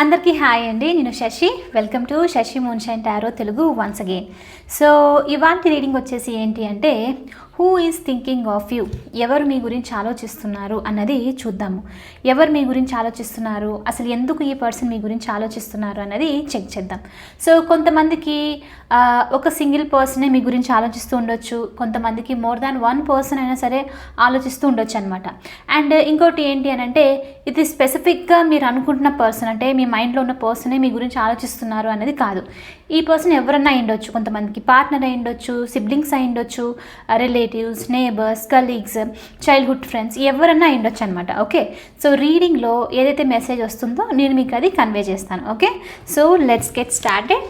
అందరికీ హాయ్ అండి. నేను Shashi. Welcome to Shashi moonshine tarot Telugu once again. So ఇవాంటి reading వచ్చేసి ఏంటి అంటే who is thinking of you ఎవరు మీ గురించి ఆలోచిస్తున్నారు అన్నది చూద్దాము. ఎవరు మీ గురించి ఆలోచిస్తున్నారు? అసలు ఎందుకు ఈ పర్సన్ మీ గురించి ఆలోచిస్తున్నారు అన్నది చెక్ చేద్దాం. సో కొంతమందికి ఒక సింగిల్ పర్సనే మీ గురించి ఆలోచిస్తూ ఉండొచ్చు. కొంతమందికి మోర్ దాన్ వన్ పర్సన్ అయినా సరే ఆలోచిస్తూ ఉండొచ్చు అనమాట అండ్ ఇంకోటి ఏంటి అని అంటే ఇది స్పెసిఫిక్గా మీరు అనుకుంటున్న పర్సన్ అంటే మీ మైండ్లో ఉన్న పర్సనే మీ గురించి ఆలోచిస్తున్నారు అనేది కాదు. ఈ పర్సన్ ఎవరన్నా అయి ఉండొచ్చు కొంతమందికి పార్ట్నర్ అయి ఉండొచ్చు సిబ్లింగ్స్ అయి ఉండొచ్చు relatives neighbours colleagues childhood friends ఎవరన్నా అయి ఉండొచ్చు అనమాట ఓకే సో రీడింగ్లో ఏదైతే మెసేజ్ వస్తుందో నేను మీకు అది కన్వే చేస్తాను okay so let's get started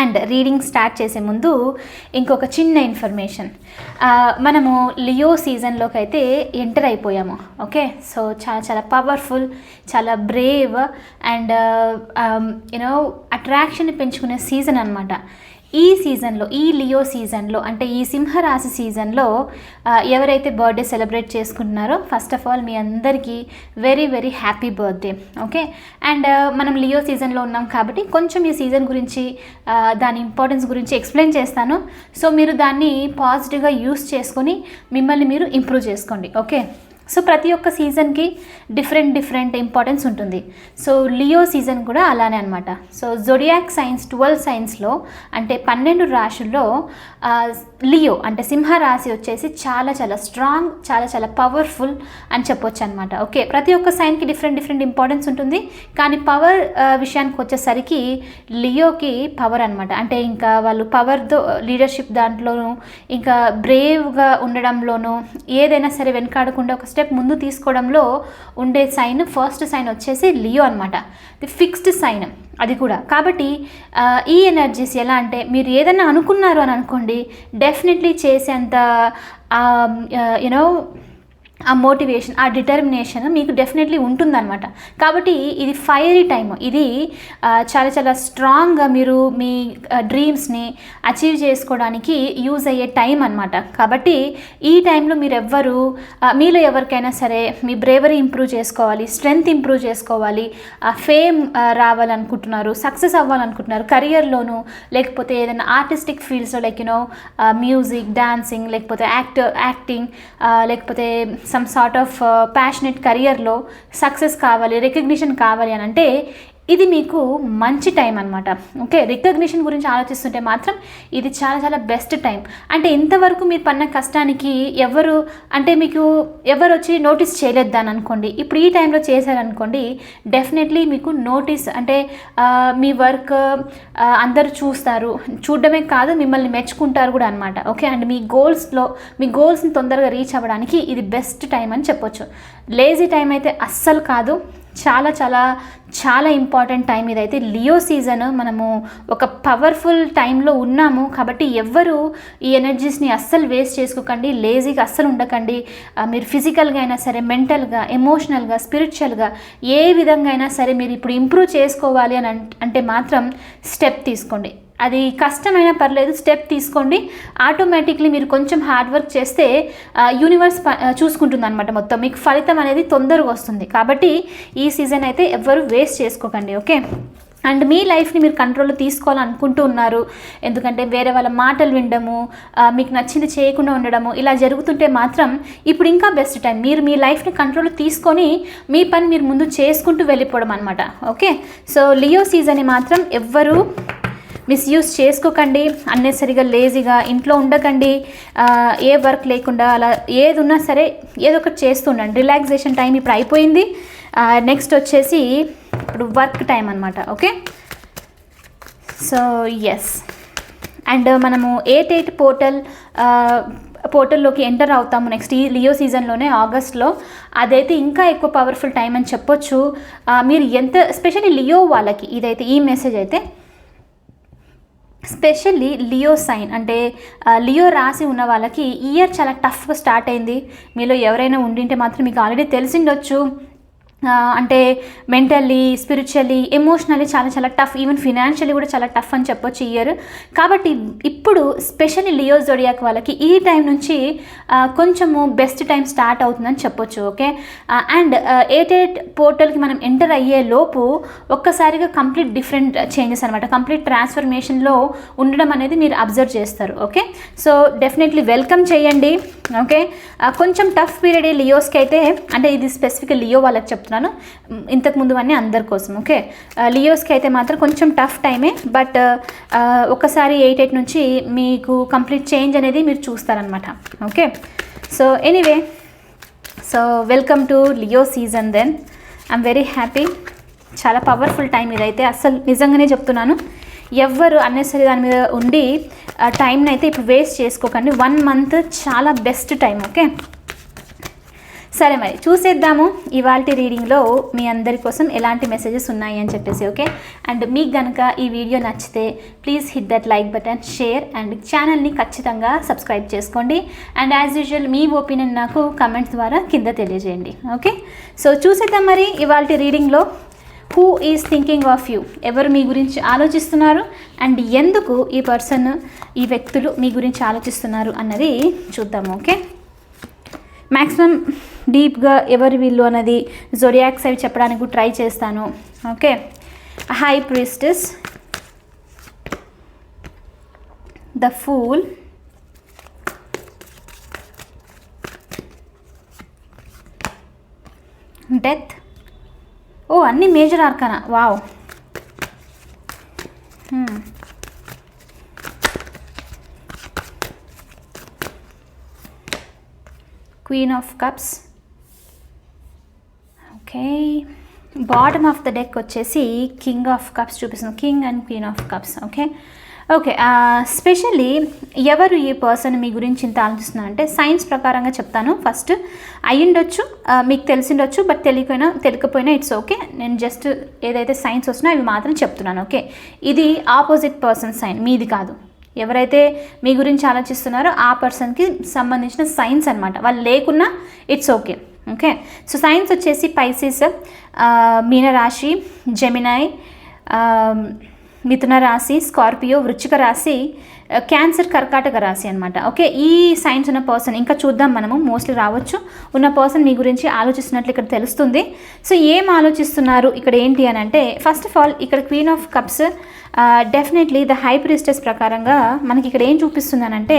and reading start చేసే ముందు ఇంకొక చిన్న ఇన్ఫర్మేషన్. మనము లియో సీజన్లోకి అయితే ఎంటర్ అయిపోయాము. ఓకే? సో చాలా చాలా పవర్ఫుల్ చాలా brave and you know attraction పెంచుకునే సీజన్ అనమాట ఈ సీజన్లో ఈ లియో సీజన్లో అంటే ఈ సింహరాశి సీజన్లో ఎవరైతే బర్త్డే సెలబ్రేట్ చేసుకుంటున్నారో ఫస్ట్ ఆఫ్ ఆల్ మీ అందరికీ very very happy birthday okay and మనం లియో సీజన్లో ఉన్నాం కాబట్టి కొంచెం ఈ సీజన్ గురించి దాని ఇంపార్టెన్స్ గురించి ఎక్స్ప్లెయిన్ చేస్తాను. సో మీరు దాన్ని పాజిటివ్గా యూస్ చేసుకొని మిమ్మల్ని మీరు ఇంప్రూవ్ చేసుకోండి ఓకే సో ప్రతి ఒక్క సీజన్కి డిఫరెంట్ డిఫరెంట్ ఇంపార్టెన్స్ ఉంటుంది. సో లియో సీజన్ కూడా అలానే అనమాట సో జొడియాక్ సైన్స్ ట్వెల్వ్ సైన్స్లో అంటే పన్నెండు రాశుల్లో లియో అంటే సింహ రాశి వచ్చేసి చాలా చాలా స్ట్రాంగ్ చాలా చాలా పవర్ఫుల్ అని చెప్పొచ్చు అనమాట ఓకే ప్రతి ఒక్క సైన్కి డిఫరెంట్ డిఫరెంట్ ఇంపార్టెన్స్ ఉంటుంది. కానీ పవర్ విషయానికి వచ్చేసరికి లియోకి పవర్ అనమాట అంటే ఇంకా వాళ్ళు పవర్తో లీడర్షిప్ దాంట్లోనూ ఇంకా బ్రేవ్గా ఉండడంలోనూ ఏదైనా సరే వెనకాడకుండా ఒక స్టెప్ ముందు తీసుకోవడంలో ఉండే సైన్ ఫస్ట్ సైన్ వచ్చేసి లియో అనమాట ది ఫిక్స్డ్ సైన్ అది కూడా. కాబట్టి ఈ ఎనర్జీస్ ఎలా అంటే మీరు ఏదైనా అనుకున్నారు అని అనుకోండి డెఫినెట్లీ చేసేంత యునో ఆ మోటివేషన్ ఆ డిటర్మినేషన్ మీకు డెఫినెట్లీ ఉంటుందన్నమాట. కాబట్టి ఇది ఫైరీ టైం ఇది చాలా చాలా స్ట్రాంగ్గా మీరు మీ డ్రీమ్స్ని అచీవ్ చేసుకోవడానికి యూజ్ అయ్యే టైం అనమాట కాబట్టి ఈ టైంలో మీరు ఎవ్వరు మీలో ఎవరికైనా సరే మీ బ్రేవరీ ఇంప్రూవ్ చేసుకోవాలి స్ట్రెంగ్త్ ఇంప్రూవ్ చేసుకోవాలి ఫేమ్ రావాలనుకుంటున్నారు సక్సెస్ అవ్వాలనుకుంటున్నారు కెరియర్లోను లేకపోతే ఏదైనా artistic ఫీల్డ్స్లో like you know music dancing లేకపోతే యాక్ట్ యాక్టింగ్ లేకపోతే సమ్ సార్ట్ ఆఫ్ ప్యాషనెట్ కెరియర్లో సక్సెస్ కావాలి రికగ్నిషన్ కావాలి అని. అంటే ఇది మీకు మంచి టైం అనమాట ఓకే? రికగ్నిషన్ గురించి ఆలోచిస్తుంటే మాత్రం ఇది చాలా చాలా బెస్ట్ టైం. అంటే ఇంతవరకు మీరు పన్న కష్టానికి ఎవరు అంటే మీకు ఎవరు వచ్చి నోటీస్ చేయలేదు దాని అనుకోండి ఇప్పుడు ఈ టైంలో చేశారనుకోండి డెఫినెట్లీ మీకు నోటీస్ అంటే మీ వర్క్ అందరూ చూస్తారు. చూడడమే కాదు మిమ్మల్ని మెచ్చుకుంటారు కూడా అనమాట ఓకే? అండ్ మీ గోల్స్లో మీ గోల్స్ని తొందరగా రీచ్ అవ్వడానికి ఇది బెస్ట్ టైం అని చెప్పొచ్చు. లేజీ టైం అయితే అస్సలు కాదు. చాలా చాలా చాలా ఇంపార్టెంట్ టైం ఇదైతే లియో సీజన్. మనము ఒక పవర్ఫుల్ టైంలో ఉన్నాము. కాబట్టి ఎవ్వరు ఈ ఎనర్జీస్ని అస్సలు వేస్ట్ చేసుకోకండి. లేజీగా అస్సలు ఉండకండి. మీరు ఫిజికల్గా అయినా సరే మెంటల్గా ఎమోషనల్గా స్పిరిచువల్గా ఏ విధంగా అయినా సరే మీరు ఇప్పుడు ఇంప్రూవ్ చేసుకోవాలి అని అంటే మాత్రం స్టెప్ తీసుకోండి. అది కష్టమైనా పర్లేదు స్టెప్ తీసుకోండి. ఆటోమేటిక్లీ మీరు కొంచెం హార్డ్ వర్క్ చేస్తే యూనివర్స్ చూసుకుంటుంది అనమాట మొత్తం. మీకు ఫలితం అనేది తొందరగా వస్తుంది. కాబట్టి ఈ సీజన్ అయితే ఎవ్వరు వేస్ట్ చేసుకోకండి ఓకే? అండ్ మీ లైఫ్ని మీరు కంట్రోల్లో తీసుకోవాలనుకుంటూ ఉన్నారు. ఎందుకంటే వేరే వాళ్ళ మాటలు వినడము మీకు నచ్చింది చేయకుండా ఉండడము ఇలా జరుగుతుంటే మాత్రం ఇప్పుడు ఇంకా బెస్ట్ టైం మీరు మీ లైఫ్ని కంట్రోల్ తీసుకొని మీ పని మీరు ముందు చేసుకుంటూ వెళ్ళిపోవడం అనమాట ఓకే? సో లియో సీజన్ని మాత్రం ఎవ్వరూ మిస్యూజ్ చేసుకోకండి అన్నెసరిగా లేజీగా ఇంట్లో ఉండకండి ఏ వర్క్ లేకుండా అలా ఏది ఉన్నా సరే ఏదో ఒకటి చేస్తుండండి. రిలాక్సేషన్ టైం ఇప్పుడు అయిపోయింది. నెక్స్ట్ వచ్చేసి ఇప్పుడు వర్క్ టైం అనమాట ఓకే? సో ఎస్ అండ్ మనము ఎయిట్ ఎయిట్ పోర్టల్ పోర్టల్లోకి ఎంటర్ అవుతాము నెక్స్ట్ ఈ లియో సీజన్లోనే ఆగస్ట్లో. అదైతే ఇంకా ఎక్కువ పవర్ఫుల్ టైం అని చెప్పొచ్చు. మీరు ఎంత స్పెషల్లీ లియో వాళ్ళకి ఇదైతే ఈ మెసేజ్ అయితే స్పెషల్లీ లియో సైన్ అంటే లియో రాసి ఉన్న వాళ్ళకి ఇయర్ చాలా టఫ్గా స్టార్ట్ అయింది. మీలో ఎవరైనా ఉండింటే మాత్రం మీకు ఆల్రెడీ తెలిసిండొచ్చు. అంటే మెంటల్లీ స్పిరిచువల్లీ ఎమోషనల్లీ చాలా చాలా టఫ్ ఈవెన్ ఫినాన్షియల్లీ కూడా చాలా టఫ్ అని చెప్పొచ్చు ఇయర్ కాబట్టి ఇప్పుడు స్పెషల్లీ లియో జోడియాక్ వాళ్ళకి ఈ టైం నుంచి కొంచెము బెస్ట్ టైం స్టార్ట్ అవుతుందని చెప్పొచ్చు ఓకే అండ్ ఎయిట్ పోర్టల్కి మనం ఎంటర్ అయ్యే లోపు ఒక్కసారిగా కంప్లీట్ డిఫరెంట్ చేంజెస్ అనమాట కంప్లీట్ ట్రాన్స్ఫర్మేషన్లో ఉండడం అనేది మీరు అబ్జర్వ్ చేస్తారు ఓకే సో డెఫినెట్లీ వెల్కమ్ చేయండి ఓకే కొంచెం టఫ్ పీరియడ్ లియోస్కి అయితే అంటే ఇది స్పెసిఫిక్ లియో వాళ్ళకి చెప్తున్నాను. ఇంతకుముందు అన్నీ అందరి కోసం ఓకే? లియోస్కి అయితే మాత్రం కొంచెం టఫ్ టైమే బట్ ఒకసారి ఎయిట్ ఎయిట్ నుంచి మీకు కంప్లీట్ చేంజ్ అనేది మీరు చూస్తారనమాట okay? So anyway so welcome to Leo season then. I'm very happy. చాలా పవర్ఫుల్ టైం ఇదైతే అసలు నిజంగానే చెప్తున్నాను. ఎవ్వరు అన్నెసరీ దాని మీద ఉండి టైంని అయితే ఇప్పుడు వేస్ట్ చేసుకోకండి. వన్ మంత్ చాలా బెస్ట్ టైం ఓకే? సరే మరి చూసేద్దాము ఇవాళ రీడింగ్లో మీ అందరి కోసం ఎలాంటి మెసేజెస్ ఉన్నాయి అని చెప్పేసి ఓకే అండ్ మీకు కనుక ఈ వీడియో నచ్చితే please hit that like button share and ఛానల్ని ఖచ్చితంగా సబ్స్క్రైబ్ చేసుకోండి. అండ్ యాజ్ యూజువల్ మీ ఒపీనియన్ నాకు కమెంట్స్ ద్వారా కింద తెలియజేయండి ఓకే సో చూసేద్దాం మరి ఇవాళ రీడింగ్లో who is thinking of you ఎవరు మీ గురించి ఆలోచిస్తున్నారు? అండ్ ఎందుకు ఈ పర్సన్ ఈ వ్యక్తులు మీ గురించి ఆలోచిస్తున్నారు అన్నది చూద్దాము ఓకే మ్యాక్సిమం డీప్గా ఎవరు వీళ్ళు అన్నది జొరియాక్స్ అవి చెప్పడానికి కూడా ట్రై చేస్తాను. Okay. High priestess the fool death ఓ అన్ని major arcana? Wow queen of cups okay bottom of the deck వచ్చేసి కింగ్ ఆఫ్ కప్స్ చూపిస్తుంది. King and queen of cups okay okay specially ఎవరు ఈ పర్సన్ మీ గురించి ఇంత ఆలోచిస్తున్నారు అంటే సైన్స్ ప్రకారంగా చెప్తాను. ఫస్ట్ అయ్యుండొచ్చు uh, మీకు తెలిసిండొచ్చు బట్ తెలియకపోయినా తెలియకపోయినా ఇట్స్ ఓకే నేను జస్ట్ ఏదైతే సైన్స్ వస్తున్నా అవి మాత్రం చెప్తున్నాను. ఓకే ఇది ఆపోజిట్ పర్సన్ సైన్ మీది కాదు. ఎవరైతే మీ గురించి ఆలోచిస్తున్నారో ఆ పర్సన్కి సంబంధించిన సైన్స్ అనమాట వాళ్ళు లేకున్నా it's okay okay so science వచ్చేసి పైసిస్ uh, మీనరాశి జెమినాయ్ um, మిథున రాశి స్కార్పియో వృచ్చిక రాశి uh, క్యాన్సర్ కర్కాటక రాశి అనమాట ఓకే ఈ సైన్స్ ఉన్న పర్సన్ ఇంకా చూద్దాం మనము మోస్ట్లీ రావచ్చు. ఉన్న పర్సన్ మీ గురించి ఆలోచిస్తున్నట్లు ఇక్కడ తెలుస్తుంది. సో ఏం ఆలోచిస్తున్నారు? ఇక్కడ ఏంటి అని అంటే ఫస్ట్ ఆఫ్ ఆల్ ఇక్కడ queen of cups definitely the high priestess ప్రకారంగా మనకి ఇక్కడ ఏం చూపిస్తుందనంటే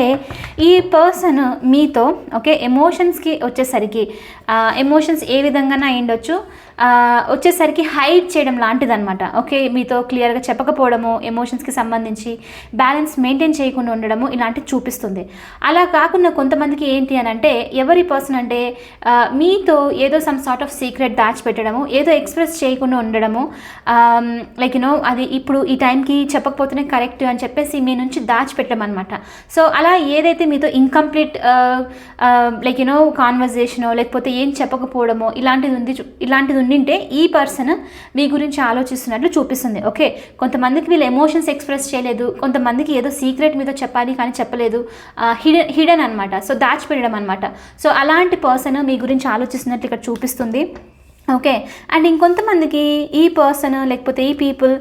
ఈ పర్సన్ మీతో ఓకే ఎమోషన్స్కి వచ్చేసరికి ఎమోషన్స్ ఏ విధంగానైనా అయ్యిండొచ్చు వచ్చేసరికి హైడ్ చేయడం లాంటిదనమాట ఓకే మీతో క్లియర్గా చెప్పకపోవడము ఎమోషన్స్కి సంబంధించి బ్యాలెన్స్ మెయింటైన్ చేయకుండా ఉండడము ఇలాంటివి చూపిస్తుంది. అలా కాకుండా కొంతమందికి ఏంటి అని అంటే ఎవరి పర్సన్ అంటే మీతో ఏదో సమ్ సార్ట్ ఆఫ్ సీక్రెట్ దాచిపెట్టడము ఏదో ఎక్స్ప్రెస్ చేయకుండా ఉండడము లైక్ యూనో అది ఇప్పుడు ఈ టైం టైంకి చెప్పకపోతేనే కరెక్ట్ అని చెప్పేసి మీ నుంచి దాచిపెట్టడం అనమాట సో అలా ఏదైతే మీతో ఇన్కంప్లీట్ లైక్ యూనో కాన్వర్జేషనో లేకపోతే ఏం చెప్పకపోవడమో ఇలాంటిది ఉంది ఇలాంటిది ఉండింటే ఈ పర్సన్ మీ గురించి ఆలోచిస్తున్నట్లు చూపిస్తుంది. ఓకే? కొంతమందికి వీళ్ళు ఎమోషన్స్ ఎక్స్ప్రెస్ చేయలేదు కొంతమందికి ఏదో సీక్రెట్ మీతో చెప్పాలి కానీ చెప్పలేదు హిడెన్ హిడెన్ అనమాట సో దాచిపెట్టడం అనమాట సో అలాంటి పర్సన్ మీ గురించి ఆలోచిస్తున్నట్లు ఇక్కడ చూపిస్తుంది. ఓకే అండ్ ఇంకొంతమందికి ఈ పర్సన్ లేకపోతే ఈ పీపుల్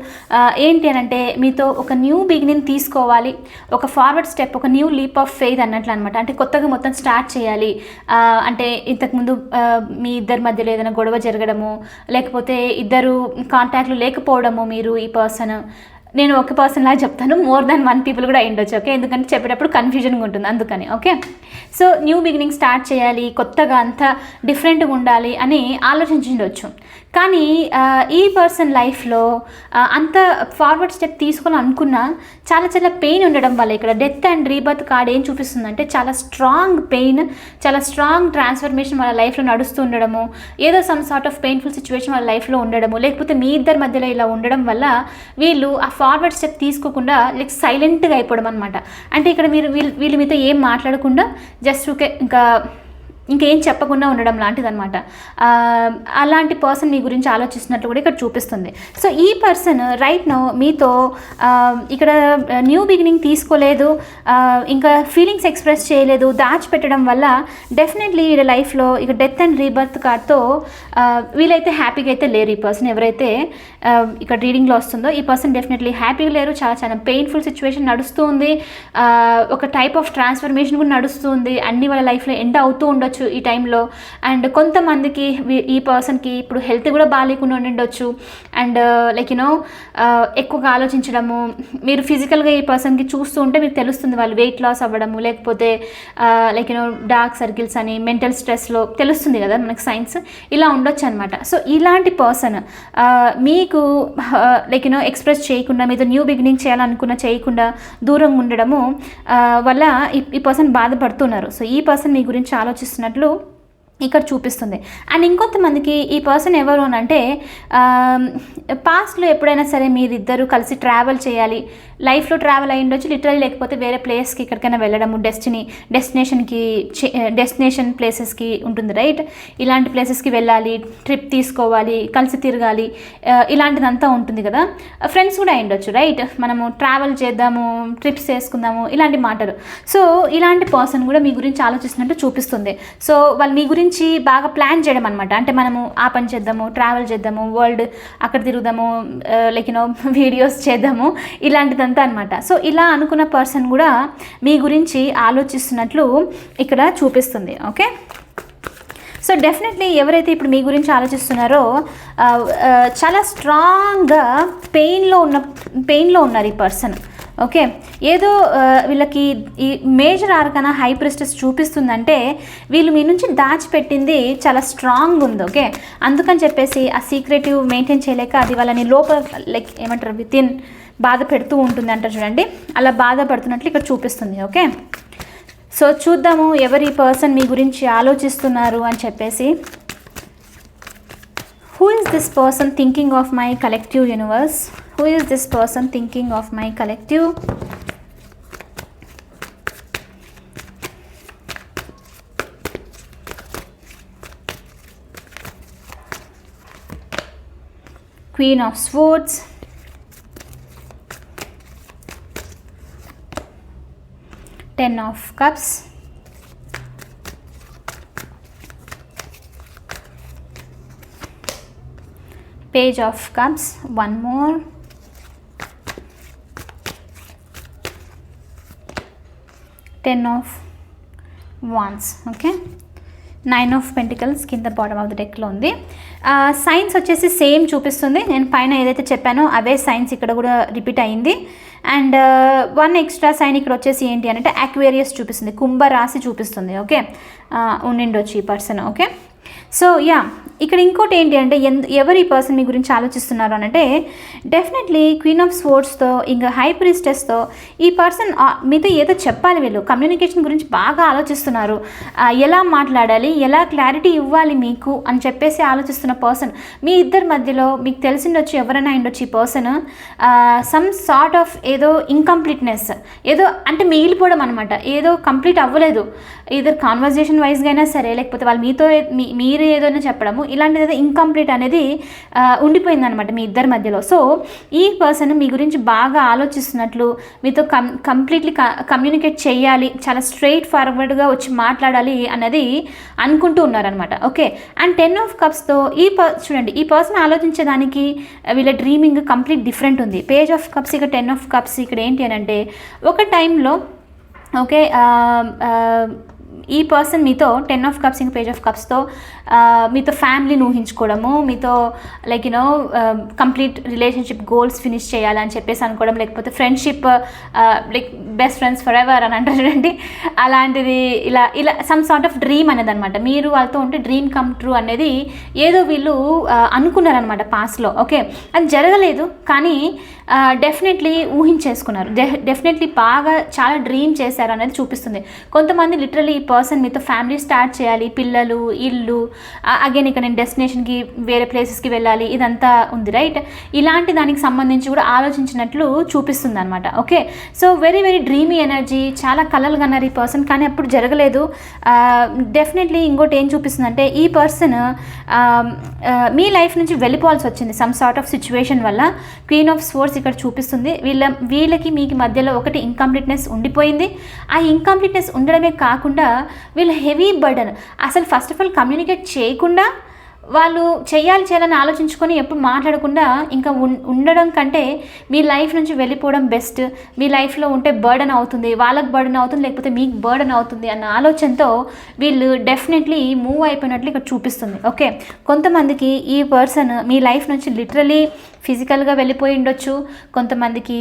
ఏంటి అని అంటే మీతో ఒక న్యూ బిగినింగ్ తీసుకోవాలి. ఒక ఫార్వర్డ్ స్టెప్ ఒక న్యూ లీప్ ఆఫ్ ఫెయిత్ అన్నట్లు అనమాట అంటే కొత్తగా మొత్తం స్టార్ట్ చేయాలి. అంటే ఇంతకుముందు మీ ఇద్దరి మధ్యలో ఏదైనా గొడవ జరగడము లేకపోతే ఇద్దరు కాంటాక్ట్లు లేకపోవడము మీరు ఈ పర్సన్ నేను ఒక పర్సన్ లాగా చెప్తాను. మోర్ దాన్ వన్ పీపుల్ కూడా అయ్యుండొచ్చు ఓకే ఎందుకంటే చెప్పేటప్పుడు కన్ఫ్యూజన్గా ఉంటుంది అందుకని okay so new beginning start చేయాలి కొత్తగా అంతా డిఫరెంట్గా ఉండాలి అని ఆలోచించుండొచ్చు. కానీ ఈ పర్సన్ లైఫ్లో అంత ఫార్వర్డ్ స్టెప్ తీసుకోవాలని అనుకున్నా చాలా చాలా పెయిన్ ఉండడం వల్ల ఇక్కడ డెత్ అండ్ రీబర్త్ కార్డ్ ఏం చూపిస్తుందంటే చాలా స్ట్రాంగ్ పెయిన్ చాలా స్ట్రాంగ్ ట్రాన్స్ఫర్మేషన్ వాళ్ళ లైఫ్లో నడుస్తూ ఉండడము ఏదో some sort of painful situation వాళ్ళ లైఫ్లో ఉండడము లేకపోతే మీ ఇద్దరి మధ్యలో ఇలా ఉండడం వల్ల వీళ్ళు ఆ ఫార్వర్డ్ స్టెప్ తీసుకోకుండా లైక్ సైలెంట్గా అయిపోవడం అనమాట అంటే ఇక్కడ మీరు వీళ్ళు వీళ్ళ మీతో ఏం మాట్లాడకుండా జస్ట్ ఓకే ఇంకా ఇంకేం చెప్పకుండా ఉండడం లాంటిది అనమాట అలాంటి పర్సన్ మీ గురించి ఆలోచిస్తున్నట్లు కూడా ఇక్కడ చూపిస్తుంది. సో ఈ పర్సన్ రైట్ నో మీతో ఇక్కడ న్యూ బిగినింగ్ తీసుకోలేదు ఇంకా ఫీలింగ్స్ ఎక్స్ప్రెస్ చేయలేదు దాచిపెట్టడం వల్ల డెఫినెట్లీ వీళ్ళ లైఫ్లో ఇక డెత్ అండ్ రీబర్త్ కార్డ్తో వీళ్ళైతే హ్యాపీగా అయితే లేరు ఈ పర్సన్ ఎవరైతే ఇక్కడ రీడింగ్లో వస్తుందో ఈ పర్సన్ డెఫినెట్లీ హ్యాపీగా లేరు. చాలా చాలా పెయిన్ఫుల్ సిచ్యువేషన్ నడుస్తూ ఉంది ఒక టైప్ ఆఫ్ ట్రాన్స్ఫర్మేషన్ కూడా నడుస్తుంది. అన్ని వాళ్ళ లైఫ్లో ఎండ్ అవుతూ ఉండొచ్చు. ఈ టైంలో. అండ్ కొంతమందికి ఈ పర్సన్కి ఇప్పుడు హెల్త్ కూడా బాగాలేకుండా ఉండొచ్చు అండ్ లైక్ యూనో ఎక్కువగా ఆలోచించడము. మీరు ఫిజికల్గా ఈ పర్సన్కి చూస్తూ ఉంటే మీకు తెలుస్తుంది వాళ్ళు వెయిట్ లాస్ అవ్వడము లేకపోతే like you know dark circles అని మెంటల్ స్ట్రెస్లో తెలుస్తుంది కదా మనకు సైన్స్. ఇలా ఉండొచ్చు అనమాట సో ఇలాంటి పర్సన్ మీకు లైక్ యూనో ఎక్స్ప్రెస్ చేయకుండా మీతో న్యూ బిగినింగ్ చేయాలనుకున్న చేయకుండా దూరంగా ఉండడము వల్ల ఈ పర్సన్ బాధపడుతున్నారు. సో ఈ పర్సన్ మీ గురించి ఆలోచిస్తున్నారు చేసినట్లు ఇక్కడ చూపిస్తుంది. అండ్ ఇంకొంతమందికి ఈ పర్సన్ ఎవరు అని అంటే పాస్ట్లో ఎప్పుడైనా సరే మీరిద్దరూ కలిసి ట్రావెల్ చేయాలి లైఫ్లో ట్రావెల్ అయ్యి ఉండొచ్చు లిటరల్ లేకపోతే వేరే ప్లేస్కి ఎక్కడికైనా వెళ్ళడము డెస్టినీ డెస్టినేషన్కి డెస్టినేషన్ ప్లేసెస్కి ఉంటుంది రైట్? ఇలాంటి ప్లేసెస్కి వెళ్ళాలి ట్రిప్ తీసుకోవాలి కలిసి తిరగాలి ఇలాంటిదంతా ఉంటుంది కదా? ఫ్రెండ్స్ కూడా అయి ఉండొచ్చు రైట్? మనము ట్రావెల్ చేద్దాము ట్రిప్స్ చేసుకుందాము ఇలాంటి మాటలు. సో ఇలాంటి పర్సన్ కూడా మీ గురించి ఆలోచిస్తున్నట్టు చూపిస్తుంది. సో వాళ్ళు మీ గురించి బాగా ప్లాన్ చేయడం అనమాట అంటే మనము ఆ పని చేద్దాము ట్రావెల్ చేద్దాము వరల్డ్ అక్కడ తిరుగుదాము లైక్ యూనో వీడియోస్ చేద్దాము ఇలాంటిదంతా అనమాట సో ఇలా అనుకున్న పర్సన్ కూడా మీ గురించి ఆలోచిస్తున్నట్లు ఇక్కడ చూపిస్తుంది. ఓకే? సో డెఫినెట్లీ ఎవరైతే ఇప్పుడు మీ గురించి ఆలోచిస్తున్నారో చాలా స్ట్రాంగ్గా పెయిన్లో ఉన్న పెయిన్లో ఉన్నారు ఈ పర్సన్. ఓకే? ఏదో వీళ్ళకి ఈ మేజర్ ఆర్కన హై ప్రెస్టెస్ చూపిస్తుందంటే వీళ్ళు మీ నుంచి దాచిపెట్టింది చాలా స్ట్రాంగ్ ఉంది. ఓకే? అందుకని చెప్పేసి ఆ సీక్రెటివ్ మెయింటైన్ చేయలేక అది వాళ్ళని లోపల లైక్ ఏమంటారు విత్ ఇన్ బాధ పెడుతూ ఉంటుంది అంట చూడండి. అలా బాధపడుతున్నట్లు ఇక్కడ చూపిస్తుంది ఓకే? సో చూద్దాము ఎవరి పర్సన్ మీ గురించి ఆలోచిస్తున్నారు అని చెప్పేసి. Who is this person thinking of my collective universe who is this person thinking of my collective Queen of Swords, 10 of cups. Page of cups one more. Ten of wands okay? Nine of pentacles కింద bottom of the డెక్లో ఉంది. Science వచ్చేసి same చూపిస్తుంది. నేను పైన ఏదైతే చెప్పానో అవే science ఇక్కడ కూడా రిపీట్ అయింది. అండ్ వన్ ఎక్స్ట్రా సైన్ ఇక్కడ వచ్చేసి ఏంటి అంటే అక్వేరియస్ చూపిస్తుంది. కుంభ రాశి చూపిస్తుంది. ఓకే ఉండిండొచ్చు ఈ పర్సన్ ఓకే సో యా ఇక్కడ ఇంకోటి ఏంటి అంటే ఎందు ఎవరు ఈ పర్సన్ మీ గురించి ఆలోచిస్తున్నారు అని అంటే డెఫినెట్లీ క్వీన్ ఆఫ్ స్పోర్ట్స్తో ఇంకా హై ప్రిస్టెస్తో ఈ పర్సన్ మీతో ఏదో చెప్పాలి వీళ్ళు. కమ్యూనికేషన్ గురించి బాగా ఆలోచిస్తున్నారు. ఎలా మాట్లాడాలి? ఎలా క్లారిటీ ఇవ్వాలి మీకు? అని చెప్పేసి ఆలోచిస్తున్న పర్సన్ మీ ఇద్దరి మధ్యలో మీకు తెలిసిండొచ్చు ఎవరైనా అయిండొచ్చు ఈ పర్సన్ సమ్ సార్ట్ ఆఫ్ ఏదో ఇన్కంప్లీట్నెస్ ఏదో అంటే మిగిలిపోవడం అనమాట ఏదో కంప్లీట్ అవ్వలేదు. ఇద్దరు కాన్వర్జేషన్ వైజ్గా అయినా సరే లేకపోతే వాళ్ళు మీతో మీ మీరు ఏదైనా చెప్పడము ఇలాంటిది ఏదో ఇన్కంప్లీట్ అనేది ఉండిపోయిందనమాట మీ ఇద్దరి మధ్యలో. సో ఈ పర్సన్ మీ గురించి బాగా ఆలోచిస్తున్నట్లు మీతో కం కంప్లీట్లీ కమ్యూనికేట్ చేయాలి చాలా స్ట్రైట్ ఫార్వర్డ్గా వచ్చి మాట్లాడాలి అన్నది అనుకుంటూ ఉన్నారనమాట ఓకే? అండ్ టెన్ ఆఫ్ కప్స్తో ఈ పర్ చూడండి ఈ పర్సన్ ఆలోచించేదానికి వీళ్ళ డ్రీమింగ్ కంప్లీట్ డిఫరెంట్ ఉంది. పేజ్ ఆఫ్ కప్స్ ఇక్కడ టెన్ ఆఫ్ కప్స్ ఇక్కడ ఏంటి అని అంటే ఒక టైంలో ఓకే ఈ పర్సన్ మీతో టెన్ ఆఫ్ కప్స్ ఇంకా పేజ్ ఆఫ్ కప్స్తో మీతో ఫ్యామిలీని ఊహించుకోవడము మీతో like you know complete relationship goals finish చేయాలని చెప్పేసి అనుకోవడం లేకపోతే friendship like best friends forever అని అంటారు చూడండి అలాంటిది ఇలా ఇలా సమ్ సార్ట్ ఆఫ్ డ్రీమ్ అనేది అనమాట మీరు వాళ్ళతో ఉంటే డ్రీమ్ కమ్ ట్రూ అనేది ఏదో వీళ్ళు అనుకున్నారనమాట పాస్ట్లో ఓకే అది జరగలేదు కానీ డెఫినెట్లీ ఊహించేసుకున్నారు. డెఫినెట్లీ బాగా చాలా డ్రీమ్ చేశారు అనేది చూపిస్తుంది. కొంతమంది లిటరలీ ఈ పర్సన్ మీతో ఫ్యామిలీ స్టార్ట్ చేయాలి పిల్లలు ఇల్లు అగైన్ ఇక్కడ నేను డెస్టినేషన్కి వేరే ప్లేసెస్కి వెళ్ళాలి ఇదంతా ఉంది రైట్ ఇలాంటి దానికి సంబంధించి కూడా ఆలోచించినట్లు చూపిస్తుంది అనమాట okay so very very dreamy energy చాలా కలలు కన్నారు ఈ పర్సన్ కానీ అప్పుడు జరగలేదు. డెఫినెట్లీ ఇంకోటి ఏం చూపిస్తుందంటే ఈ పర్సన్ మీ లైఫ్ నుంచి వెళ్ళిపోవాల్సి వచ్చింది సమ్ సార్ట్ ఆఫ్ సిచ్యువేషన్ వల్ల. క్వీన్ ఆఫ్ స్పోర్ట్స్ ఇక్కడ చూపిస్తుంది వీళ్ళ వీళ్ళకి మీకు మధ్యలో ఒకటి ఇన్కంప్లీట్నెస్ ఉండిపోయింది. ఆ ఇన్కంప్లీట్నెస్ ఉండడమే కాకుండా వీళ్ళ హెవీ బర్డన్ అసలు ఫస్ట్ ఆఫ్ ఆల్ కమ్యూనికేట్ చేయకుండా వాళ్ళు చేయాలి చేయాలని ఆలోచించుకొని ఎప్పుడు మాట్లాడకుండా ఇంకా ఉండడం కంటే మీ లైఫ్ నుంచి వెళ్ళిపోవడం బెస్ట్. మీ లైఫ్లో ఉంటే బర్డన్ అవుతుంది. వాళ్ళకి బర్డన్ అవుతుంది లేకపోతే మీకు బర్డన్ అవుతుంది అన్న ఆలోచనతో వీళ్ళు డెఫినెట్లీ మూవ్ అయిపోయినట్లు ఇక్కడ చూపిస్తుంది. ఓకే? కొంతమందికి ఈ పర్సన్ మీ లైఫ్ నుంచి లిటరలీ ఫిజికల్గా వెళ్ళిపోయి ఉండొచ్చు. కొంతమందికి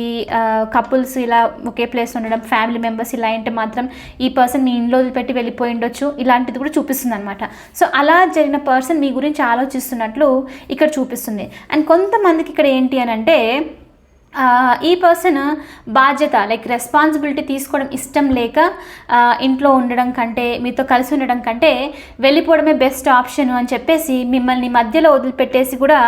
కపుల్స్ ఇలా ఒకే ప్లేస్ ఉండడం ఫ్యామిలీ మెంబర్స్ ఇలా అంటే మాత్రం ఈ పర్సన్ మీ ఇంట్లో వదిలిపెట్టి వెళ్ళిపోయి ఉండొచ్చు. ఇలాంటిది కూడా చూపిస్తుంది అనమాట సో అలా జరిగిన పర్సన్ మీ గురించి ఆలోచిస్తున్నట్లు ఇక్కడ చూపిస్తుంది. అండ్ కొంతమందికి ఇక్కడ ఏంటి అని అంటే ఈ పర్సన్ బాధ్యత లైక్ రెస్పాన్సిబిలిటీ తీసుకోవడం ఇష్టం లేక ఇంట్లో ఉండడం కంటే మీతో కలిసి ఉండడం కంటే వెళ్ళిపోవడమే బెస్ట్ ఆప్షన్ అని చెప్పేసి మిమ్మల్ని మధ్యలో వదిలిపెట్టేసి కూడా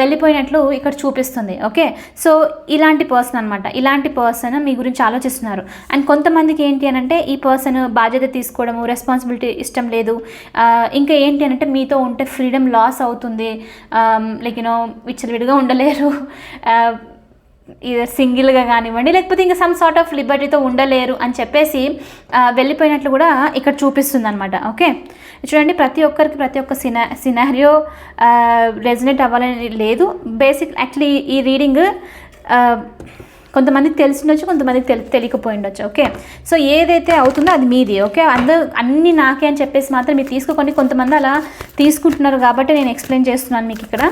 వెళ్ళిపోయినట్లు ఇక్కడ చూపిస్తుంది. ఓకే సో ఇలాంటి పర్సన్ అనమాట ఇలాంటి పర్సన్ మీ గురించి ఆలోచిస్తున్నారు. అండ్ కొంతమందికి ఏంటి అని అంటే ఈ పర్సన్ బాధ్యత తీసుకోవడము రెస్పాన్సిబిలిటీ ఇష్టం లేదు. ఇంకా ఏంటి అని అంటే మీతో ఉంటే ఫ్రీడమ్ లాస్ అవుతుంది. లైక్ యూనో విచ్చలవిడిగా ఉండలేరు. సింగిల్గా కానివ్వండి లేకపోతే ఇంకా సమ్ సార్ట్ ఆఫ్ లిబర్టీతో ఉండలేరు అని చెప్పేసి వెళ్ళిపోయినట్లు కూడా ఇక్కడ చూపిస్తుంది అనమాట ఓకే చూడండి ప్రతి ఒక్కరికి ప్రతి ఒక్క సినా సినారియో రెజినేట్ అవ్వాలని లేదు. బేసిక్ యాక్చువల్లీ ఈ రీడింగ్ కొంతమందికి తెలిసిండొచ్చు కొంతమందికి తెలి తెలియకపోయి ఉండొచ్చు ఓకే సో ఏదైతే అవుతుందో అది మీది. ఓకే అందరూ అన్ని నాకే అని చెప్పేసి మాత్రం మీరు తీసుకోకండి. కొంతమంది అలా తీసుకుంటున్నారు కాబట్టి నేను ఎక్స్ప్లెయిన్ చేస్తున్నాను మీకు ఇక్కడ.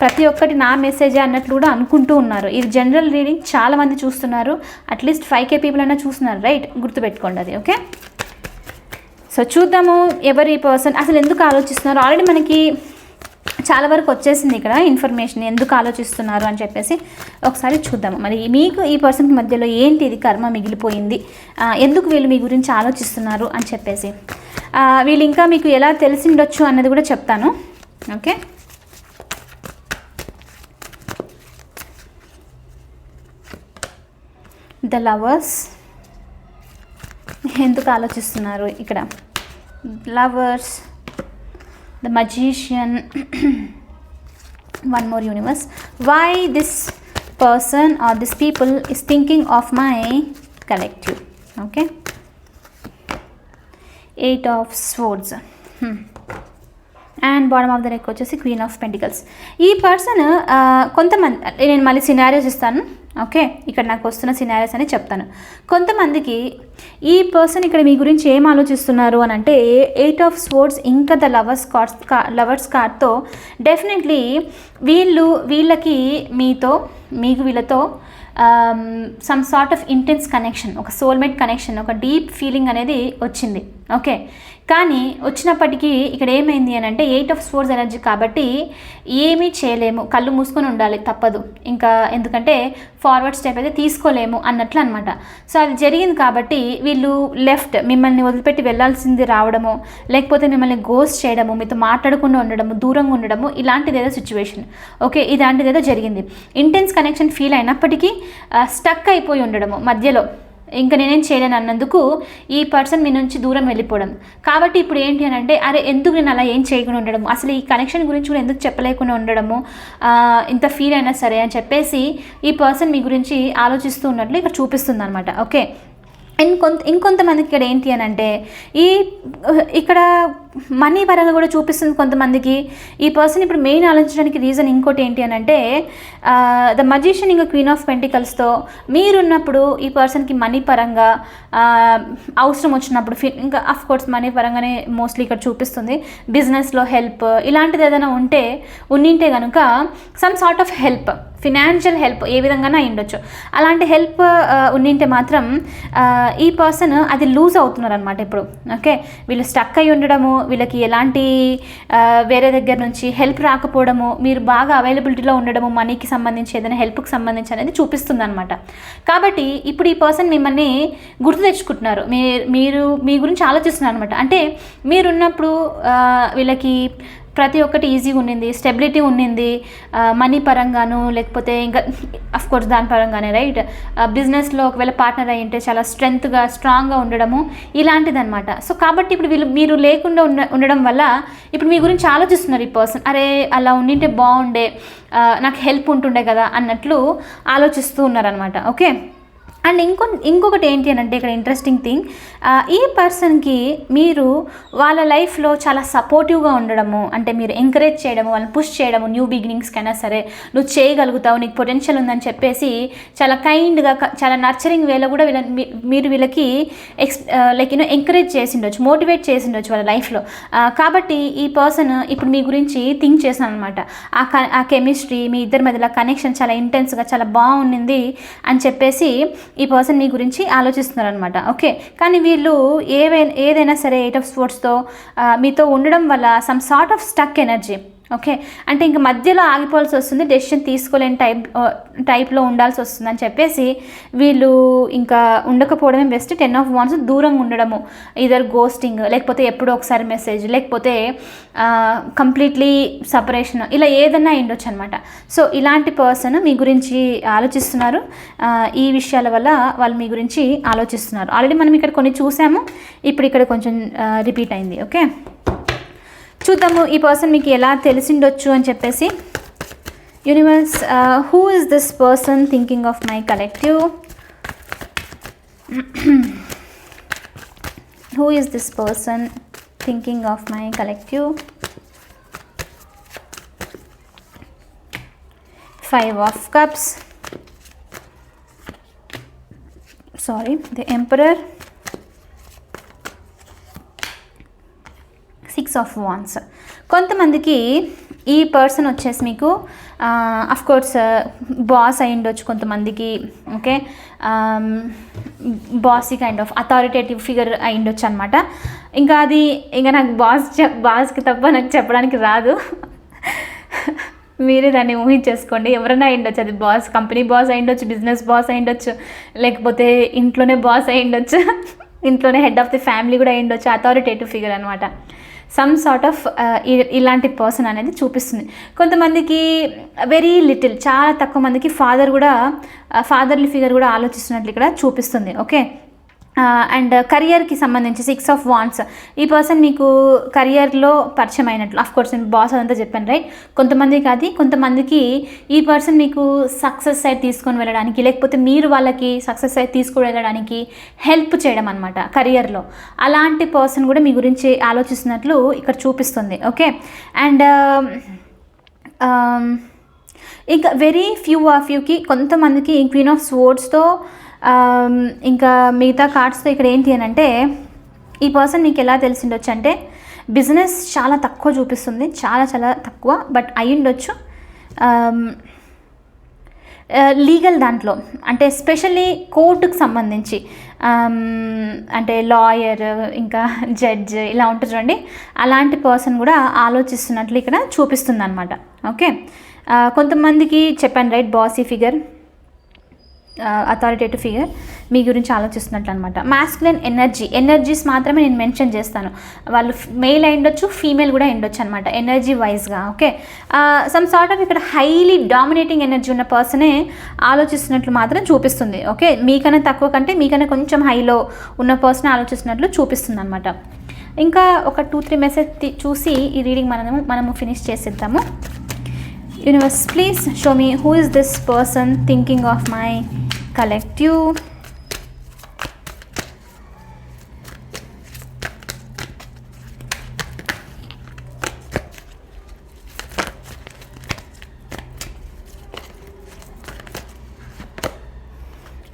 ప్రతి ఒక్కటి నా మెసేజే అన్నట్లు కూడా అనుకుంటూ ఉన్నారు. ఇది జనరల్ రీడింగ్ చాలామంది చూస్తున్నారు. అట్లీస్ట్ ఫైవ్ కే పీపుల్ అయినా చూస్తున్నారు. రైట్ గుర్తుపెట్టుకోండి అది ఓకే సో చూద్దాము ఎవరి పర్సన్ అసలు ఎందుకు ఆలోచిస్తున్నారు? ఆల్రెడీ మనకి చాలా వరకు వచ్చేసింది ఇక్కడ ఇన్ఫర్మేషన్ ఎందుకు ఆలోచిస్తున్నారు అని చెప్పేసి ఒకసారి చూద్దాము. మరి మీకు ఈ పర్సన్కి మధ్యలో ఏంటి ఇది కర్మ మిగిలిపోయింది? ఎందుకు వీళ్ళు మీ గురించి ఆలోచిస్తున్నారు అని చెప్పేసి. వీళ్ళు ఇంకా మీకు ఎలా తెలిసి ఉండొచ్చు అన్నది కూడా చెప్తాను. ఓకే ద లవర్స్ ఎందుకు ఆలోచిస్తున్నారు ఇక్కడ? Lovers the magician one more universe why this person or this people is thinking of my collective okay eight of swords and bottom of the deck వచ్చేసి క్వీన్ ఆఫ్ పెంటికల్స్ ఈ person కొంతమంది నేను మళ్ళీ scenarios ఇస్తాను. Okay ఇక్కడ నాకు వస్తున్న scenarios అని చెప్తాను. కొంతమందికి ఈ పర్సన్ ఇక్కడ మీ గురించి ఏం ఆలోచిస్తున్నారు అని అంటే ఎయిట్ ఆఫ్ స్పోర్ట్స్ ఇంకా ద లవర్స్ కార్డ్స్ లవర్స్ కార్డ్తో డెఫినెట్లీ వీళ్ళు వీళ్ళకి మీతో మీకు వీళ్ళతో some sort of intense connection ఒక సోల్మేట్ కనెక్షన్ ఒక డీప్ ఫీలింగ్ అనేది వచ్చింది. ఓకే కానీ వచ్చినప్పటికీ ఇక్కడ ఏమైంది అని అంటే ఎయిట్ ఆఫ్ స్పోర్ట్స్ ఎనర్జీ కాబట్టి ఏమీ చేయలేము కళ్ళు మూసుకొని ఉండాలి తప్పదు. ఇంకా ఎందుకంటే ఫార్వర్డ్ స్టెప్ అయితే తీసుకోలేము అన్నట్లు అనమాట సో అది జరిగింది కాబట్టి వీళ్ళు లెఫ్ట్ మిమ్మల్ని వదిలిపెట్టి వెళ్ళాల్సింది రావడము లేకపోతే మిమ్మల్ని గోస్ చేయడము మీతో మాట్లాడకుండా ఉండడము దూరంగా ఉండడము ఇలాంటిది ఏదో సిచ్యువేషన్ ఓకే ఇలాంటిది ఏదో జరిగింది. ఇంటెన్స్ కనెక్షన్ ఫీల్ అయినప్పటికీ స్టక్ అయిపోయి ఉండడము మధ్యలో. ఇంకా నేనేం చేయలేను అన్నందుకు ఈ పర్సన్ మీ నుంచి దూరం వెళ్ళిపోవడం. కాబట్టి ఇప్పుడు ఏంటి అని అంటే అరే ఎందుకు నేను అలా ఏం చేయకుండా ఉండడం? అసలు ఈ కనెక్షన్ గురించి కూడా ఎందుకు చెప్పలేకుండా ఉండడము? ఇంత ఫీల్ అయినా సరే అని చెప్పేసి ఈ పర్సన్ మీ గురించి ఆలోచిస్తూ ఉన్నట్లు ఇక్కడ చూపిస్తుంది అనమాట ఓకే ఇంకొంత ఇంకొంతమందికి ఇక్కడ ఏంటి అని అంటే ఈ ఇక్కడ మనీ పరంగా కూడా చూపిస్తుంది కొంతమందికి. ఈ పర్సన్ ఇప్పుడు మెయిన్ ఆలోచించడానికి రీజన్ ఇంకోటి ఏంటి అని అంటే ద మజిషియన్ ఇంకా క్వీన్ ఆఫ్ పెంటికల్స్తో మీరున్నప్పుడు ఈ పర్సన్కి మనీ పరంగా అవసరం వచ్చినప్పుడు ఫి- ఇంకా అఫ్ కోర్స్ మనీ పరంగానే మోస్ట్లీ ఇక్కడ చూపిస్తుంది. బిజినెస్లో హెల్ప్ ఇలాంటిది ఏదైనా ఉంటే ఉన్నింటే కనుక some sort of help financial help ఏ విధంగానే ఉండొచ్చు. అలాంటి హెల్ప్ ఉండింటే మాత్రం ఈ పర్సన్ అది లూజ్ అవుతున్నారు అనమాట ఇప్పుడు ఓకే? వీళ్ళు స్టక్ అయి ఉండడము వీళ్ళకి ఎలాంటి వేరే దగ్గర నుంచి హెల్ప్ రాకపోవడము మీరు బాగా అవైలబిలిటీలో ఉండడము మనీకి సంబంధించి ఏదైనా హెల్ప్కి సంబంధించి అనేది చూపిస్తుంది అనమాట కాబట్టి ఇప్పుడు ఈ పర్సన్ మిమ్మల్ని గుర్తు తెచ్చుకుంటున్నారు. మీరు మీరు మీ గురించి ఆలోచిస్తున్నారు అనమాట అంటే మీరున్నప్పుడు వీళ్ళకి ప్రతి ఒక్కటి ఈజీగా ఉండింది స్టెబిలిటీ ఉండింది మనీ పరంగాను లేకపోతే ఇంకా అఫ్ కోర్స్ దాని పరంగానే రైట్ బిజినెస్లో ఒకవేళ పార్ట్నర్ అయి ఉంటే చాలా స్ట్రెంగ్త్గా స్ట్రాంగ్గా ఉండడము ఇలాంటిదన్నమాట. సో కాబట్టి ఇప్పుడు వీళ్ళు మీరు లేకుండా ఉండ ఉండడం వల్ల ఇప్పుడు మీ గురించి ఆలోచిస్తున్నారు ఈ పర్సన్ అరే అలా ఉండింటే బాగుండే నాకు హెల్ప్ ఉంటుండే కదా అన్నట్లు ఆలోచిస్తూ ఉన్నారనమాట ఓకే అండ్ ఇంకో ఇంకొకటి ఏంటి అని అంటే ఇక్కడ ఇంట్రెస్టింగ్ థింగ్ ఈ పర్సన్కి మీరు వాళ్ళ లైఫ్లో చాలా సపోర్టివ్గా ఉండడము అంటే మీరు ఎంకరేజ్ చేయడము వాళ్ళని పుష్ చేయడము న్యూ బిగినింగ్స్కైనా సరే నువ్వు చేయగలుగుతావు నీకు పొటెన్షియల్ ఉందని చెప్పేసి చాలా కైండ్గా చాలా నర్చరింగ్ వేలో కూడా వీళ్ళ మీరు వీళ్ళకి ex like you know encourage చేసిండొచ్చు motivate చేసిండొచ్చు వాళ్ళ లైఫ్లో. కాబట్టి ఈ పర్సన్ ఇప్పుడు మీ గురించి థింక్ చేశాను అనమాట ఆ క ఆ కెమిస్ట్రీ మీ ఇద్దరి మధ్యలో కనెక్షన్ చాలా ఇంటెన్స్గా చాలా బాగుండింది అని చెప్పేసి ఈ పర్సన్ మీ గురించి ఆలోచిస్తున్నారనమాట ఓకే. కానీ వీళ్ళు ఏవైనా ఏదైనా సరే ఎయిట్ ఆఫ్ స్పోర్ట్స్తో మీతో ఉండడం వల్ల some sort of stuck energy. Okay. అంటే ఇంక మధ్యలో ఆగిపోవాల్సి వస్తుంది డెసిషన్ తీసుకోలేని టైప్ టైప్లో ఉండాల్సి వస్తుంది అని చెప్పేసి వీళ్ళు ఇంకా ఉండకపోవడమే బెస్ట్. టెన్ ఆఫ్ వాన్స్ దూరంగా ఉండడము. ఇదర్ గోస్టింగ్ లేకపోతే ఎప్పుడో ఒకసారి మెసేజ్ లేకపోతే కంప్లీట్లీ సపరేషన్ ఇలా ఏదన్నా అయిండొచ్చు అనమాట సో ఇలాంటి పర్సన్ మీ గురించి ఆలోచిస్తున్నారు. ఈ విషయాల వల్ల వాళ్ళు మీ గురించి ఆలోచిస్తున్నారు. ఆల్రెడీ మనం ఇక్కడ కొన్ని చూసాము. ఇప్పుడు ఇక్కడ కొంచెం రిపీట్ అయింది. ఓకే? చూద్దాము ఈ పర్సన్ మీకు ఎలా తెలిసిండొచ్చు అని చెప్పేసి. Universe who is this person thinking of my collective who is this person thinking of my collective five of cups sorry the emperor six of wands కొంతమందికి ఈ పర్సన్ వచ్చేసి మీకు అఫ్ కోర్స్ బాస్ అయి ఉండొచ్చు కొంతమందికి okay? Bossy kind of authoritative figure అయి ఉండొచ్చు అనమాట ఇంకా అది ఇంకా నాకు బాస్ చెప్ బాస్కి తప్ప నాకు చెప్పడానికి రాదు. మీరే దాన్ని ఊహించేసుకోండి. ఎవరైనా అయిండొచ్చు అది బాస్ కంపెనీ బాస్ అయిండొచ్చు బిజినెస్ బాస్ అయిండొచ్చు లేకపోతే ఇంట్లోనే బాస్ అయిండొచ్చు ఇంట్లోనే హెడ్ ఆఫ్ ది ఫ్యామిలీ కూడా అయిండొచ్చు అథారిటేటివ్ ఫిగర్ అనమాట సమ్ సార్ట్ ఆఫ్ ఇలాంటి పర్సన్ అనేది చూపిస్తుంది. కొంతమందికి వెరీ లిటిల్ చాలా తక్కువ మందికి ఫాదర్ కూడా uh, ఫాదర్లీ ఫిగర్ కూడా ఆలోచిస్తున్నట్లు ఇక్కడ చూపిస్తుంది. ఓకే అండ్ కెరియర్కి సంబంధించి సిక్స్ ఆఫ్ వాన్స్ ఈ పర్సన్ మీకు కరియర్లో పరిచయం అయినట్లు. ఆఫ్ కోర్స్ నేను బాస్ అదంతా చెప్పాను రైట్ కొంతమందికి అది కొంతమందికి ఈ పర్సన్ మీకు సక్సెస్ సైడ్ తీసుకొని వెళ్ళడానికి లేకపోతే మీరు వాళ్ళకి సక్సెస్ సైడ్ తీసుకొని వెళ్ళడానికి హెల్ప్ చేయడం అనమాట కరియర్లో అలాంటి పర్సన్ కూడా మీ గురించి ఆలోచిస్తున్నట్లు ఇక్కడ చూపిస్తుంది ఓకే అండ్ ఇంకా వెరీ ఫ్యూ ఆఫ్ యూకి కొంతమందికి క్వీన్ ఆఫ్ స్పోర్ట్స్తో ఇంకా మిగతా కార్డ్స్తో ఇక్కడ ఏంటి అని అంటే ఈ పర్సన్ మీకు ఎలా తెలిసిండొచ్చు అంటే బిజినెస్ చాలా తక్కువ చూపిస్తుంది చాలా చాలా తక్కువ బట్ అయ్యుండొచ్చు. లీగల్ దాంట్లో అంటే ఎస్పెషల్లీ కోర్టుకు సంబంధించి అంటే లాయర్ ఇంకా జడ్జ్ ఇలా ఉంటుంది చూడండి అలాంటి పర్సన్ కూడా ఆలోచిస్తున్నట్లు ఇక్కడ చూపిస్తుంది అనమాట ఓకే కొంతమందికి చెప్పాను right bossy figure. Authoritative figure మీ గురించి ఆలోచిస్తున్నట్లు అనమాట మాస్కులైన్ ఎనర్జీ ఎనర్జీస్ మాత్రమే నేను మెన్షన్ చేస్తాను. వాళ్ళు మెయిల్ అయిండొచ్చు ఫీమేల్ కూడా అయిండొచ్చు అనమాట ఎనర్జీ వైజ్గా ఓకే సమ్ సార్ట్ ఆఫ్ ఇక్కడ హైలీ డామినేటింగ్ ఎనర్జీ ఉన్న పర్సనే ఆలోచిస్తున్నట్లు మాత్రం చూపిస్తుంది ఓకే మీకన్నా తక్కువ కంటే మీకన్నా కొంచెం హైలో ఉన్న పర్సన్ ఆలోచిస్తున్నట్లు చూపిస్తుంది అనమాట ఇంకా ఒక టూ త్రీ మెసేజ్ చూసి ఈ రీడింగ్ మనము మనము ఫినిష్ చేసేద్దాము. Universe please show me who is this person thinking of my collective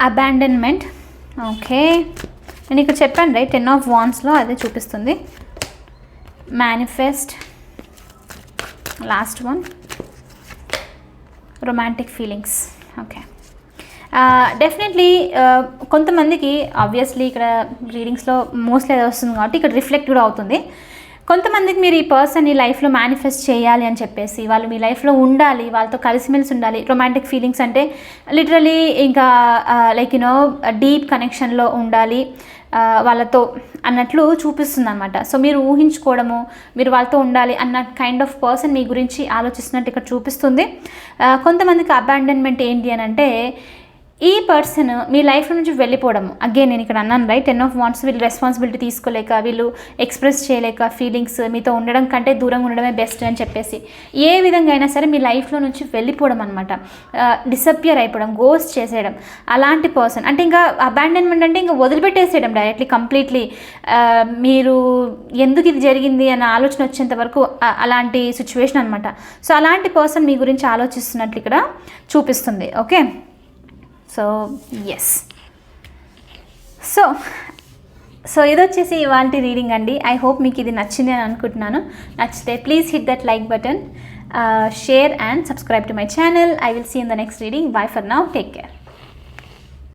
abandonment okay నేను ఇక్కడ చెప్పాను రైట్ టెన్ ఆఫ్ వాన్స్లో అదే చూపిస్తుంది. Manifest last one romantic feelings okay definitely కొంతమందికి ఆబ్వియస్లీ ఇక్కడ రీడింగ్స్లో మోస్ట్లీ అది వస్తుంది కాబట్టి ఇక్కడ రిఫ్లెక్ట్ కూడా అవుతుంది. కొంతమందికి మీరు ఈ పర్సన్ని లైఫ్లో మేనిఫెస్ట్ చేయాలి అని చెప్పేసి వాళ్ళు మీ లైఫ్లో ఉండాలి వాళ్ళతో కలిసిమెలిసి ఉండాలి రొమాంటిక్ ఫీలింగ్స్ అంటే లిటరలీ ఇంకా లైక్ యునో డీప్ కనెక్షన్లో ఉండాలి వాళ్ళతో అన్నట్లు చూపిస్తుంది అనమాట సో మీరు ఊహించుకోవడము మీరు వాళ్ళతో ఉండాలి అన్న కైండ్ ఆఫ్ పర్సన్ మీ గురించి ఆలోచిస్తున్నట్టు ఇక్కడ చూపిస్తుంది. కొంతమందికి అబాండన్మెంట్ ఏంటి అని అంటే ఈ పర్సన్ మీ లైఫ్ నుంచి వెళ్ళిపోవడం అగైన్ నేను ఇక్కడ అన్నాను రైట్ టెన్ ఆఫ్ వాంట్స్ వీళ్ళు రెస్పాన్సిబిలిటీ తీసుకోలేక వీళ్ళు ఎక్స్ప్రెస్ చేయలేక ఫీలింగ్స్ మీతో ఉండడం కంటే దూరంగా ఉండడమే బెస్ట్ అని చెప్పేసి. ఏ విధంగా అయినా సరే మీ లైఫ్లో నుంచి వెళ్ళిపోవడం అనమాట డిసప్పియర్ అయిపోవడం గోస్ట్ చేసేయడం. అలాంటి పర్సన్ అంటే ఇంకా అబాండన్మెంట్ అంటే ఇంకా వదిలిపెట్టేసేయడం డైరెక్ట్లీ కంప్లీట్లీ మీరు ఎందుకు ఇది జరిగింది అన్న ఆలోచన వచ్చేంత వరకు అలాంటి సిచ్యువేషన్ అనమాట సో అలాంటి పర్సన్ మీ గురించి ఆలోచిస్తున్నట్లు ఇక్కడ చూపిస్తుంది okay so yes so so ఇది వచ్చేసి ఇవాళ రీడింగ్ అండి. ఐ హోప్ మీకు ఇది నచ్చింది అని అనుకుంటున్నాను. నచ్చితే please hit that like button share and subscribe to my channel I will see in the next reading bye for now take care